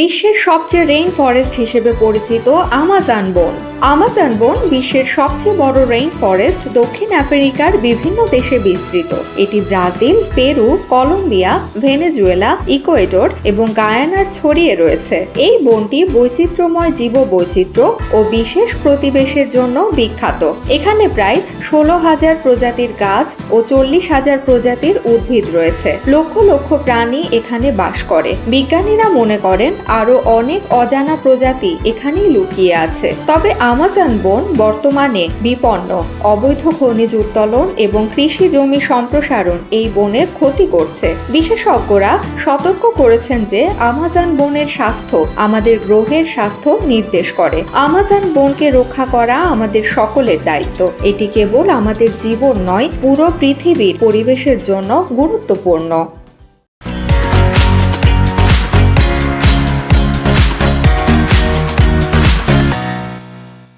বিশ্বের সবচেয়ে rain forest হিসেবে পরিচিত আমাজন বন। আমাজন বন বিশ্বের সবচেয়ে বড় রেইন ফরেস্ট দক্ষিণ আফ্রিকার বিভিন্ন দেশে বিস্তৃত। এটি Brazil, Peru, Colombia, Venezuela, Ecuador এবং গায়ানার ছড়িয়ে রয়েছে। এই বনটি বৈচিত্র্যময় জীব বৈচিত্র্য ও বিশেষ প্রতিবেশের জন্য বিখ্যাত। এখানে প্রায় ষোলো হাজার প্রজাতির গাছ ও চল্লিশ হাজার প্রজাতির উদ্ভিদ রয়েছে। লক্ষ লক্ষ প্রাণী এখানে বাস করে। বিজ্ঞানীরা মনে করেন আরও অনেক অজানা প্রজাতি এখানেই লুকিয়ে আছে। তবে আমাজন বন বর্তমানে বিপন্ন। অবৈধ খনিজ উত্তোলন এবং কৃষি জমি সম্প্রসারণ এই বনের ক্ষতি করছে। বিশেষজ্ঞরা সতর্ক করেছেন যে আমাজন বনের স্বাস্থ্য আমাদের গ্রহের স্বাস্থ্য নির্দেশ করে। আমাজন বনকে রক্ষা করা আমাদের সকলের দায়িত্ব। এটি কেবল আমাদের জীবন নয়, পুরো পৃথিবীর পরিবেশের জন্য গুরুত্বপূর্ণ।